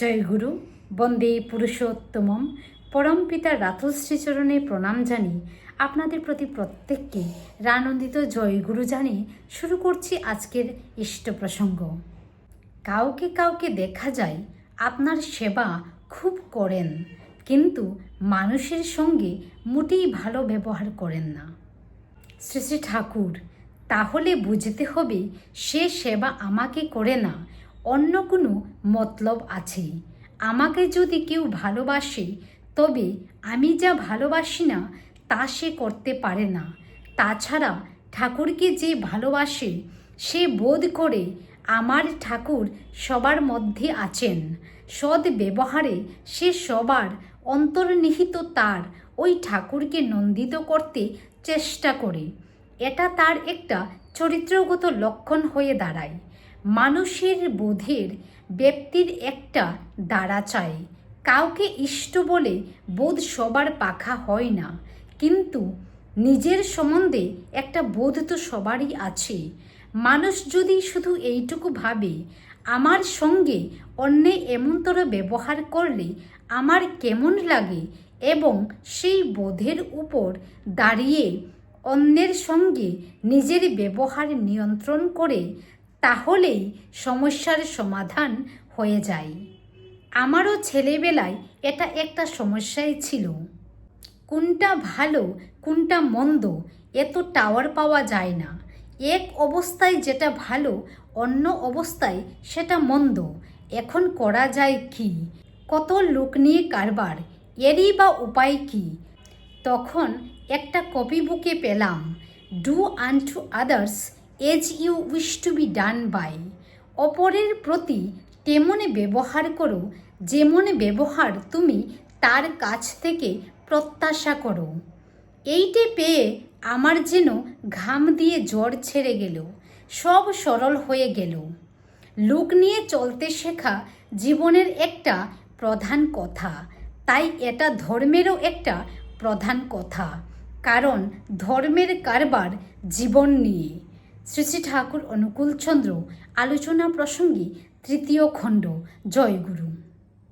জয়গুরু, বন্দে পুরুষোত্তমম। পরম পিতার রাতুল শ্রীচরণে প্রণাম জানি। আপনাদের প্রতি প্রত্যেককে রানন্দিত জয়গুরু জানি। শুরু করছি আজকের ইষ্ট প্রসঙ্গ। কাউকে কাউকে দেখা যায়, আপনার সেবা খুব করেন। কিন্তু মানুষের সঙ্গে মোটেই ভালো ব্যবহার করেন না। শ্রী শ্রী ঠাকুর, তাহলে বুঝতে হবে সে সেবা আমাকে করে না। অন্য কোনো মতলব আছে। আমাকে যদি কেউ ভালোবাসে, তবে আমি যা ভালোবাসি না, তা সে করতে পারে না। তাছাড়া ঠাকুরকে যে ভালোবাসে, সে বোধ করে আমার ঠাকুর সবার মধ্যে আছেন। সৎ ব্যবহারে সে সবার অন্তর্নিহিত তার ওই ঠাকুরকে নন্দিত করতে চেষ্টা করে। এটা তার একটা চরিত্রগত লক্ষণ হয়ে দাঁড়ায়। মানুষের বোধের ব্যক্তির একটা দ্বারা চাই। কাউকে ইষ্ট বলে বোধ সবার পাখা হয় না, কিন্তু নিজের সম্বন্ধে একটা বোধ তো সবারই আছে। মানুষ যদি শুধু এইটুকু ভাবে, আমার সঙ্গে অন্যে এমনতর ব্যবহার করলে আমার কেমন লাগে এবং সেই বোধের উপর দাঁড়িয়ে অন্যের সঙ্গে নিজের ব্যবহার নিয়ন্ত্রণ করে তাহলেই সমস্যার সমাধান হয়ে যায়। আমারও ছেলেবেলায় এটা একটা সমস্যাই ছিল। কোনটা ভালো, কোনটা মন্দ, এত টাওয়ার পাওয়া যায় না। এক অবস্থায় যেটা ভালো, অন্য অবস্থায় সেটা মন্দ। এখন করা যায় কি? কত লোক নিয়ে কারবার? এরই বা উপায় কি? তখন একটা কপি বুকে পেলাম। Do unto others as you wish to be done by. অপরের প্রতি তেমন ব্যবহার করো, যেমন ব্যবহার তুমি তার কাছ থেকে প্রত্যাশা করো। এইটে পেয়ে আমার যেন ঘাম দিয়ে জ্বর ছেড়ে গেল, সব সরল হয়ে গেল। লোক নিয়ে চলতে শেখা জীবনের একটা প্রধান কথা, তাই এটা ধর্মেরও একটা প্রধান কথা, কারণ ধর্মের কারবার জীবন নিয়ে। শ্রী শ্রী ঠাকুর অনুকূলচন্দ্র আলোচনা প্রসঙ্গে তৃতীয় খণ্ড জয়গুরু।